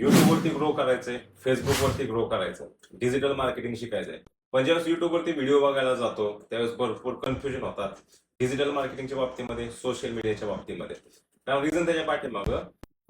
युट्यूबवरती ग्रो करायचंय फेसबुक वरती ग्रो करायचं डिजिटल मार्केटिंग शिकायचंय. पण ज्यावेळेस युट्यूबवरती व्हिडिओ बघायला जातो त्यावेळेस भरपूर कन्फ्युजन होतात डिजिटल मार्केटिंगच्या बाबतीमध्ये सोशल मीडियाच्या बाबतीमध्ये. कारण रिझन त्याच्या पाठीमागं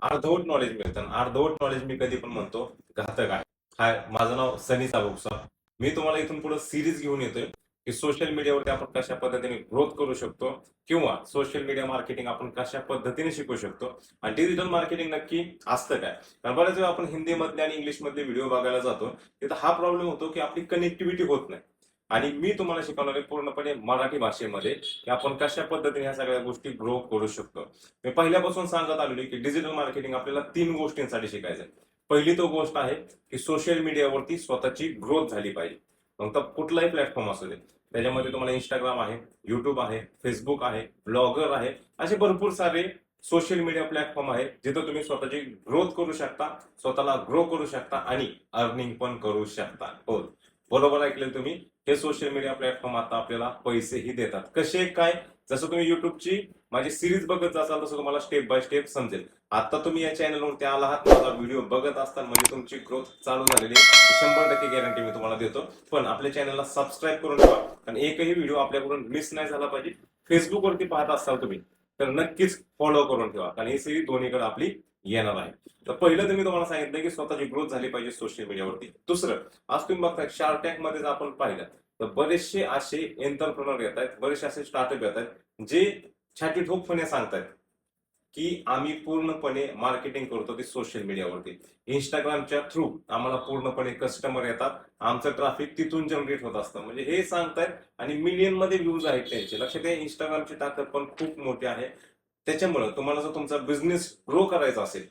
अर्धवट नॉलेज मिळतं. अर्धवट नॉलेज मी कधी पण म्हणतो घातक आहे. हाय माझं नाव सनी साबुकसा मी तुम्हाला इथून पुढे सिरीज घेऊन येतोय. की सोशल मीडियावरती आपण कशा पद्धतीने ग्रोथ करू शकतो किंवा सोशल मीडिया मार्केटिंग आपण कशा पद्धतीने शिकू शकतो आणि डिजिटल मार्केटिंग नक्की असतं काय? कारण बऱ्याच वेळा आपण हिंदीमधले आणि इंग्लिशमधले व्हिडिओ बघायला जातो तिथं हा प्रॉब्लेम होतो की आपली कनेक्टिव्हिटी होत नाही. आणि मी तुम्हाला शिकवणार आहे पूर्णपणे मराठी भाषेमध्ये की आपण कशा पद्धतीने ह्या सगळ्या गोष्टी ग्रो करू शकतो. मी पहिल्यापासून सांगत आलेलो की डिजिटल मार्केटिंग आपल्याला तीन गोष्टींसाठी शिकायचं आहे. पहिली तो गोष्ट आहे की सोशल मीडियावरती स्वतःची ग्रोथ झाली पाहिजे. मग तर कुठलाही प्लॅटफॉर्म असू दे. त्याच्यामध्ये तुम्हाला इंस्टाग्राम आहे युट्यूब आहे फेसबुक आहे ब्लॉगर आहे असे भरपूर सारे सोशल मीडिया प्लॅटफॉर्म आहेत जिथं तुम्ही स्वतःची ग्रोथ करू शकता स्वतःला ग्रो करू शकता आणि अर्निंग पण करू शकता. हो. बरोबर ऐकले तुम्ही? हे सोशल मीडिया प्लॅटफॉर्म आता आपल्याला पैसेही देतात. कसे काय? जसं तुम्ही युट्यूबची माझी सिरीज बघत असाल तसं तुम्हाला स्टेप बाय स्टेप समजेल. आता तुम्ही या चॅनलवरती आला आहात माझा व्हिडिओ बघत असताना म्हणजे तुमची ग्रोथ चालू झालेली आहे. शंभर टक्के गॅरंटी मी तुम्हाला देतो. पण आपल्या चॅनलला सबस्क्राईब करून ठेवा. कारण एकही व्हिडिओ आपल्याकडून मिस नाही झाला पाहिजे. फेसबुक वरती पाहत असाल तुम्ही तर नक्कीच फॉलो करून ठेवा. कारण ही सिरीज दोन्हीकडे आपली येणार आहे. तर पहिलं तुम्ही तुम्हाला सांगितलं की स्वतःची ग्रोथ झाली पाहिजे सोशल मीडियावरती दुसरं आज तुम्ही बघता शार्क टँकमध्ये जर आपण पाहिलं. तर बरेचसे असे एंटरप्रनर येत आहेत बरेचसे असे स्टार्टअप येत आहेत जे छाती ठोकपणे सांगतायत की आम्ही पूर्णपणे मार्केटिंग करतो ते सोशल मीडियावरती इंस्टाग्रामच्या थ्रू आम्हाला पूर्णपणे कस्टमर येतात. आमचं ट्रॅफिक तिथून जनरेट होत असतं. म्हणजे हे सांगतायत आणि मिलियनमध्ये व्ह्यूज आहेत त्यांचे. लक्षात घ्या इंस्टाग्रामची ताकद पण खूप मोठी आहे. त्याच्यामुळे तुम्हाला जर तुमचा बिझनेस ग्रो करायचा असेल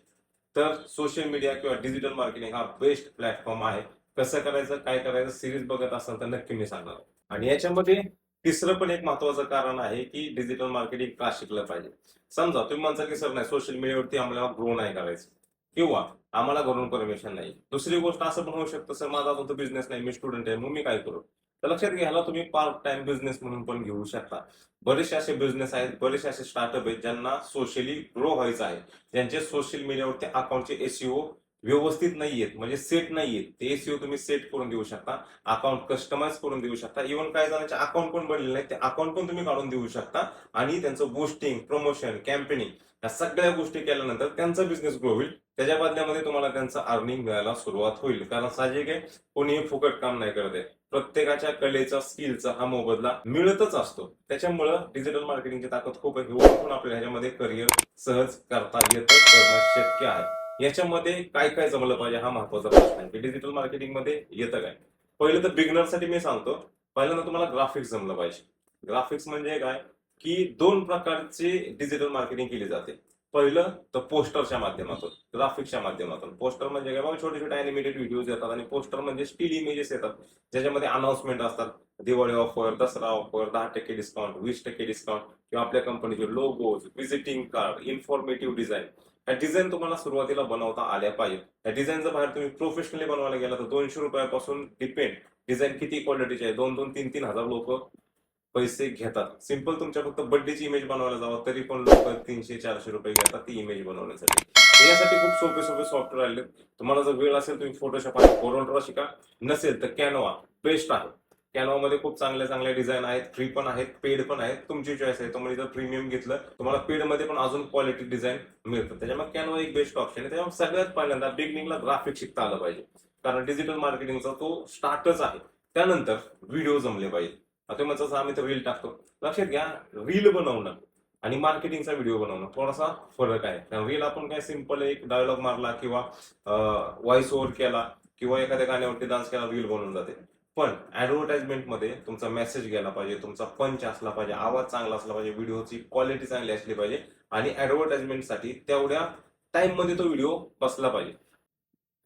तर सोशल मीडिया किंवा डिजिटल मार्केटिंग हा बेस्ट प्लॅटफॉर्म आहे. कसं करायचं काय करायचं सिरीज बघत असाल तर नक्की मी सांगणार आणि याच्यामध्ये तिसरं पण एक महत्वाचं कारण आहे की डिजिटल मार्केटिंग का शिकलं पाहिजे? समजा तुम्ही म्हणता की सर नाही सोशल मीडियावरती आम्हाला ग्रो नाही करायचं. किंवा आम्हाला घरून परमिशन नाही. दुसरी गोष्ट असं पण होऊ शकतं सर माझा अजून बिझनेस नाही मी स्टुडंट आहे मग मी काय करू? तर लक्षात घ्यायला तुम्ही पार्ट टाइम बिझनेस म्हणून पण घेऊ शकता. बरेचसे असे बिझनेस आहेत बरेचसे असे स्टार्टअप आहेत ज्यांना सोशली ग्रो व्हायचं आहे. ज्यांचे सोशल मीडियावरती अकाउंटचे एसईओ व्यवस्थित नाहीयेत म्हणजे सेट नाहीयेत. ते एसीओ तुम्ही सेट करून देऊ शकता. अकाउंट कस्टमाइज करून देऊ शकता. इव्हन काही जणांचे अकाउंट पण बनलेले नाही ते अकाउंट पण तुम्ही काढून देऊ शकता. आणि त्यांचं बुस्टिंग प्रमोशन कॅम्पेनिंग या सगळ्या गोष्टी केल्यानंतर त्यांचा बिझनेस ग्रो होईल. त्याच्या बदल्यामध्ये तुम्हाला त्यांचं अर्निंग मिळायला सुरुवात होईल. कारण साहजिक आहे कोणीही फुकट काम नाही करत आहे. प्रत्येकाच्या कलेचा स्किलचा हा मोबदला मिळतच असतो. त्याच्यामुळं डिजिटल मार्केटिंगची ताकद खूप आहे. आपल्याला ह्याच्यामध्ये करिअर सहज करता येतं करणं शक्य आहे. याच्यामध्ये काय काय जमलं पाहिजे हा महत्त्वाचा प्रश्न आहे. डिजिटल मार्केटिंगमध्ये येतं काय? पहिलं तर बिगनरसाठी मी सांगतो पहिल्यांदा तुम्हाला ग्राफिक्स जमलं पाहिजे. ग्राफिक्स म्हणजे काय? की दोन प्रकारचे डिजिटल मार्केटिंग केली जाते. पहिलं तर पोस्टरच्या माध्यमातून ग्राफिक्सच्या माध्यमातून. पोस्टर म्हणजे काय? छोटे छोटे अॅनिमेटेड व्हिडिओज येतात आणि पोस्टर म्हणजे स्टील इमेजेस येतात. ज्याच्यामध्ये अनाउन्समेंट असतात. दिवाळी ऑफर दसरा ऑफर दहा टक्के डिस्काउंट वीस टक्के डिस्काउंट किंवा आपल्या कंपनीचे logos visiting card informative design ह्या डिझाईन तुम्हाला सुरुवातीला बनवता आल्या पाहिजे डिझाईन जर बाहेर तुम्ही प्रोफेशनली बनवायला गेला तर दोनशे रुपयापासून डिपेंड डिझाईन किती क्वालिटीचे आहे. दोन दोन तीन तीन हजार लोक पैसे घेतात. सिंपल तुमच्या फक्त बर्थडेची इमेज बनवायला जावं तरी पण लोक तीनशे चारशे रुपये घेतात ती इमेज बनवण्यासाठी. यासाठी खूप सोपे सोपे सॉफ्टवेअर आले. तुम्हाला जर वेळ असेल तुम्ही फोटोशॉप आणि कोरोड्रा शिका. नसेल तर कॅनोवा बेस्ट आहे. कॅनवामध्ये खूप चांगल्या चांगल्या डिझाईन आहेत फ्री पण आहेत पेड पण आहेत. तुमची चॉईस आहे. तुम्ही जर प्रीमियम घेतलं तुम्हाला पेडमध्ये पण अजून क्वालिटी डिझाईन मिळतं. त्याच्यामुळे कॅनवा एक बेस्ट ऑप्शन आहे. त्याच्यामुळे सगळ्यात पहिल्यांदा बिगनिंगला ग्राफिक शिकता आलं पाहिजे. कारण डिजिटल मार्केटिंगचा तो स्टार्टच आहे. त्यानंतर व्हिडिओ जमले पाहिजे. आता म्हणजे जसं आम्ही तर रील टाकतो. लक्षात घ्या रील बनवणं आणि मार्केटिंगचा व्हिडिओ बनवणं थोडासा फरक आहे. कारण रील आपण काय सिंपल एक डायलॉग मारला किंवा व्हॉइस ओव्हर केला किंवा एखाद्या गाण्यावरती डान्स केला रील बनवून जाते. पण ऍडव्हर्टाइजमेंटमध्ये तुमचा मेसेज गेला पाहिजे तुमचा पंच असला पाहिजे आवाज चांगला असला पाहिजे व्हिडिओची क्वालिटी चांगली असली पाहिजे आणि ॲडव्हर्टाइजमेंटसाठी तेवढ्या टाईममध्ये तो व्हिडिओ बसला पाहिजे.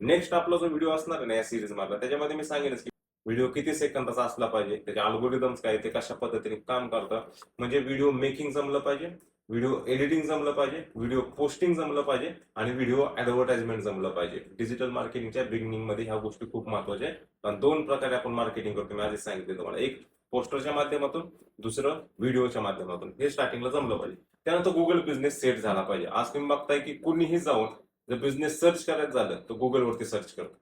नेक्स्ट आपला जो व्हिडिओ असणार आहे ना या सिरीज मधला त्याच्यामध्ये मी सांगेनच की व्हिडिओ किती सेकंदाचा असला पाहिजे त्याचे अल्गोरिदम्स काय ते कशा पद्धतीने काम करतं म्हणजे व्हिडिओ मेकिंग जमलं पाहिजे व्हिडिओ एडिटिंग जमलं पाहिजे व्हिडिओ पोस्टिंग जमलं पाहिजे आणि व्हिडिओ ऍडव्हर्टाइजमेंट जमलं पाहिजे. डिजिटल मार्केटिंगच्या बिगिनिंगमध्ये ह्या गोष्टी खूप महत्त्वाच्या आहेत. कारण दोन प्रकारे आपण मार्केटिंग करतो. मी आधी सांगितले तुम्हाला. एक पोस्टरच्या माध्यमातून. दुसरं व्हिडिओच्या माध्यमातून. हे स्टार्टिंगला जमलं पाहिजे. त्यानंतर गुगल बिझनेस सेट झाला पाहिजे. आज तुम्ही बघताय की कुणीही जाऊन जर बिझनेस सर्च करायचं झालं तर गुगलवरती सर्च करतो.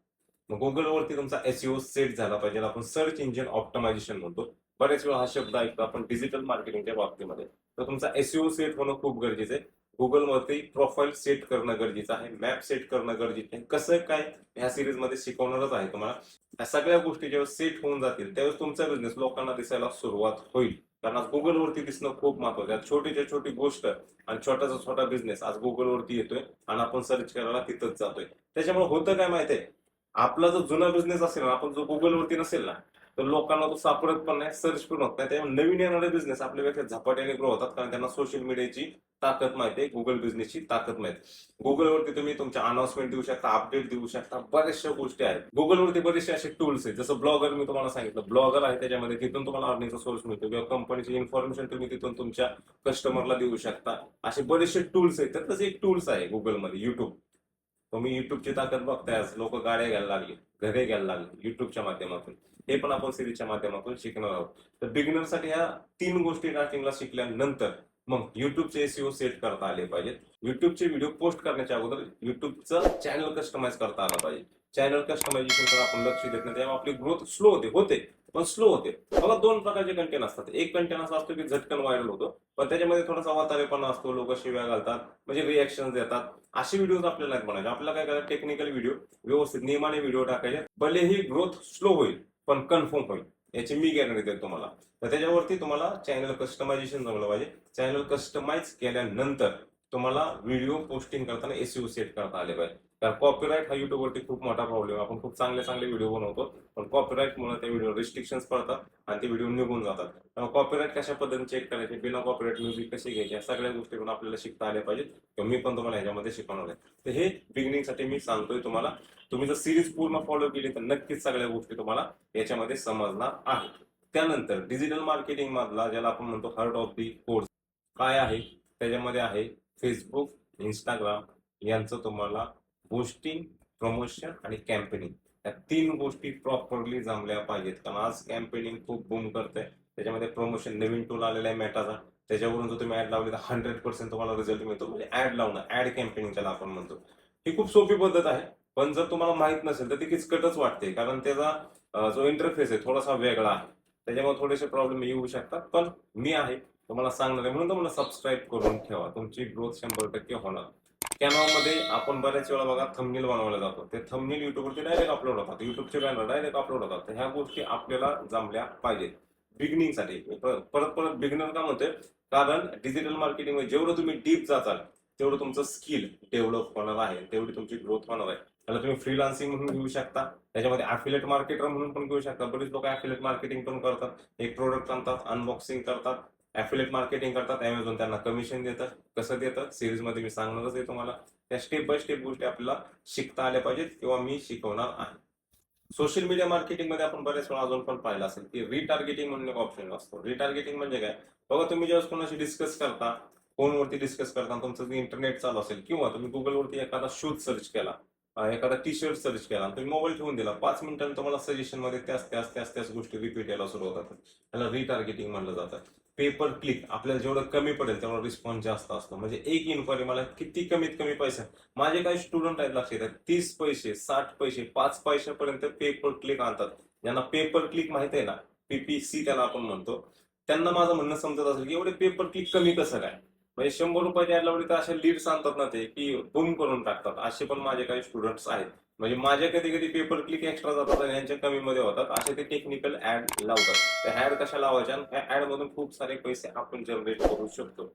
मग गुगलवरती तुमचा एसईओ सेट झाला पाहिजे. आपण सर्च इंजिन ऑप्टमायझेशन म्हणतो. बरेच वेळा हा शब्द ऐकतो आपण डिजिटल मार्केटिंगच्या बाबतीमध्ये. तर तुमचा एसईओ सेट होणं खूप गरजेचं आहे. गुगलवरती प्रोफाईल सेट करणं गरजेचं आहे. मॅप सेट करणं गरजेचं आहे. कसं काय ह्या सिरीजमध्ये शिकवणारच आहे तुम्हाला. या सगळ्या गोष्टी जेव्हा सेट होऊन जातील त्यावेळेस तुमचा बिझनेस लोकांना दिसायला सुरुवात होईल. कारण आज गुगलवरती दिसणं खूप महत्वाचं आहे. छोटीच्या छोटी गोष्ट आणि छोटासा छोटा बिझनेस आज गुगलवरती येतोय आणि आपण सर्च करायला तिथंच जातोय. त्याच्यामुळे होतं काय माहितीये? आपला जो जुना बिझनेस असेल ना आपण जो गुगलवरती नसेल ना तर लोकांना तो सापडत पण नाही सर्च पण होत नाही. त्यामुळे नवीन येणारे बिझनेस आपल्यापेक्षा झपाट्याने ग्रो होतात कारण त्यांना सोशल मीडियाची ताकद माहिती आहे गुगल बिझनेसची ताकद माहिती आहे. गुगलवरती तुम्ही तुमच्या अनाउन्समेंट देऊ शकता अपडेट देऊ शकता बऱ्याचशा गोष्टी आहेत. गुगलवरती बरेचसे असे टूल्स आहेत. जसं ब्लॉगर मी तुम्हाला सांगितलं ब्लॉगर आहे त्याच्यामध्ये तिथून तुम्हाला अर्निंगचा सोर्स मिळतो किंवा कंपनीची इन्फॉर्मेशन तुम्ही तिथून तुमच्या कस्टमरला देऊ शकता. असे बरेचसे टूल्स आहेत. त्यातलंच एक टूल्स आहे गुगलमध्ये युट्यूब तुम्ही युट्यूबची ताकद बघताय लोक गाड्या घ्यायला लागले घरे घ्यायला लागले युट्यूबच्या माध्यमातून. हे पण आपण सिरीजच्या माध्यमातून शिकणार आहोत. तर बिगिनरसाठी ह्या तीन गोष्टी स्टार्टिंगला शिकल्यानंतर मग युट्यूबचे एसईओ सेट करता आले पाहिजेत. युट्यूबचे व्हिडिओ पोस्ट करण्याच्या अगोदर युट्यूबचं चॅनल कस्टमाइज करता आलं पाहिजे. चॅनल कस्टमायझेशन आपण लक्ष देत नाही तेव्हा आपली ग्रोथ स्लो होते होते पण स्लो होते. बघा दोन प्रकारचे कंटेंट असतात. एक कंटेंट असा असतो की झटकन व्हायरल होतो पण त्याच्यामध्ये थोडासा वातारेपणा असतो लोक शिव्या घालतात म्हणजे रिॲक्शन देतात. असे व्हिडिओ आपल्याला नाही बनायचे. आपल्याला काय करायचं? टेक्निकल व्हिडिओ व्यवस्थित नियमाने व्हिडिओ टाकायचे. भलेही ग्रोथ स्लो होईल पण कन्फर्म होईल. याची मी गॅरंटी देतो तुम्हाला. तर त्याच्यावरती तुम्हाला चॅनल कस्टमायझेशन जमलं पाहिजे. चॅनल कस्टमाइज केल्यानंतर तुम्हाला व्हिडिओ पोस्टिंग करताना एसयू सेट करता आले पाहिजे. कारण कॉपीराईट हा युट्यूबवरती खूप मोठा प्रॉब्लेम आपण खूप चांगले चांगले व्हिडिओ बनवतो पण कॉपीराईट मुळे त्या व्हिडिओ रिस्ट्रिक्शन्स पडतात आणि ते व्हिडिओ निघून जातात. कॉपीराईट कशा पद्धतीने चेक करायचे बिना कॉपीराईट म्युझिक कसे घ्यायचे या सगळ्या गोष्टी पण आपल्याला शिकता आल्या पाहिजेत. किंवा मी पण तुम्हाला ह्याच्यामध्ये शिकवणार आहे. तर हे बिगिनिंगसाठी मी सांगतोय तुम्हाला तुम्ही जर सिरीज पूर्ण फॉलो केली तर नक्कीच सगळ्या गोष्टी तुम्हाला याच्यामध्ये समजणार आहेत. त्यानंतर डिजिटल मार्केटिंग मधला ज्याला आपण म्हणतो हार्ट ऑफ दी कोर्स काय आहे? त्याच्यामध्ये आहे फेसबुक इंस्टाग्राम यांचं तुम्हाला पोस्टिंग प्रमोशन आणि कॅम्पेनिंग या तीन गोष्टी प्रॉपरली जमल्या पाहिजेत. कारण आज कॅम्पेनिंग खूप बूम करते त्याच्यामध्ये प्रमोशन नवीन टूल आलेला आहे मेटाचा त्याच्यावरून जर तुम्ही ऍड लावली तर हंड्रेड पर्सेंट तुम्हाला रिझल्ट मिळतो. म्हणजे ऍड लावणं ऍड कॅम्पेनिंग त्याला आपण म्हणतो. ही खूप सोपी पद्धत आहे. पण जर तुम्हाला माहीत नसेल तर ती किचकटच वाटते. कारण त्याचा जो इंटरफेस आहे थोडासा वेगळा आहे. त्याच्यामुळे थोडेसे प्रॉब्लेम येऊ शकतात. पण मी आहे. तुम्हाला सांगणार आहे. म्हणून तुम्हाला सबस्क्राईब करून ठेवा. तुमची ग्रोथ शंभर टक्के होणार. कॅनॉमध्ये आपण बऱ्याच वेळा बघा थंबनेल बनवला जातो ते थंबनेल युट्यूबवरती डायरेक्ट अपलोड होतात. युट्यूबचे बॅनर डायरेक्ट अपलोड होतात. तर ह्या गोष्टी आपल्याला जमल्या पाहिजेत. बिगिनिंगसाठी परत परत बिगिनर का म्हणतोय? कारण डिजिटल मार्केटिंग जेवढं तुम्ही डीप जाचाल तेवढं तुमचं स्किल डेव्हलप होणार आहे. तेवढी तुमची ग्रोथ होणार आहे. त्याला तुम्ही फ्रीलान्सिंग म्हणून घेऊ शकता. त्याच्यामध्ये अफिलेट मार्केटर म्हणून पण घेऊ शकता. बरेच लोक अफिलेट मार्केटिंग पण करतात. एक प्रोडक्ट आणतात अनबॉक्सिंग करतात. अफिलेट मार्केटिंग करतात अमेझॉन त्यांना कमिशन देतात. कसं देतात? सिरीजमध्ये मी सांगणारच आहे तुम्हाला. त्या स्टेप बाय स्टेप गोष्टी आपल्याला शिकता आल्या पाहिजेत किंवा मी शिकवणार आहे. सोशल मीडिया मार्केटिंगमध्ये आपण बरेच वेळा अजून पण पाहिलं असेल की रिटार्गेटिंग म्हणून एक ऑप्शन असतो. रिटार्गेटिंग म्हणजे काय? बघा तुम्ही जेव्हा कोणाशी डिस्कस करता फोनवरती डिस्कस करता तुमचं इंटरनेट चालू असेल किंवा तुम्ही गुगलवरती एखादा शूज सर्च केला एखादा टी शर्ट सर्च केला तुम्ही मोबाईल ठेवून दिला पाच मिनिटांनी तुम्हाला सजेशनमध्ये त्याच त्याच त्याच त्याच गोष्टी रिपीट यायला सुरू होतात. त्याला रिटार्गेटिंग म्हणलं जातं. पेपर क्लिक आपल्याला जेवढं कमी पडेल तेवढा रिस्पॉन्स जास्त असतो. म्हणजे एक इन्क्वायरी मला किती कमीत कमी पैसा? माझे काही स्टुडंट आहेत लक्षात येतात तीस पैसे साठ पैसे पाच पैशापर्यंत पेपर क्लिक आणतात. ज्यांना पेपर क्लिक माहीत आहे ना पीपीसी त्याला आपण म्हणतो. त्यांना माझं म्हणणं समजत असेल की एवढे पेपर क्लिक कमी कसं काय? म्हणजे शंभर रुपयाची ऍड लावली तर अशा लीड्स आणतात ना ते की बूम करून टाकतात. असे पण माझे काही स्टुडंट्स आहेत. म्हणजे माझे कधी कधी पेपर क्लिक एक्स्ट्रा जातात आणि यांच्या कमीमध्ये होतात. असे ते टेक्निकल ऍड लावतात. त्या ऍड कशा लावायच्या? आणि ह्या ऍड मधून खूप सारे पैसे आपण जनरेट करू शकतो.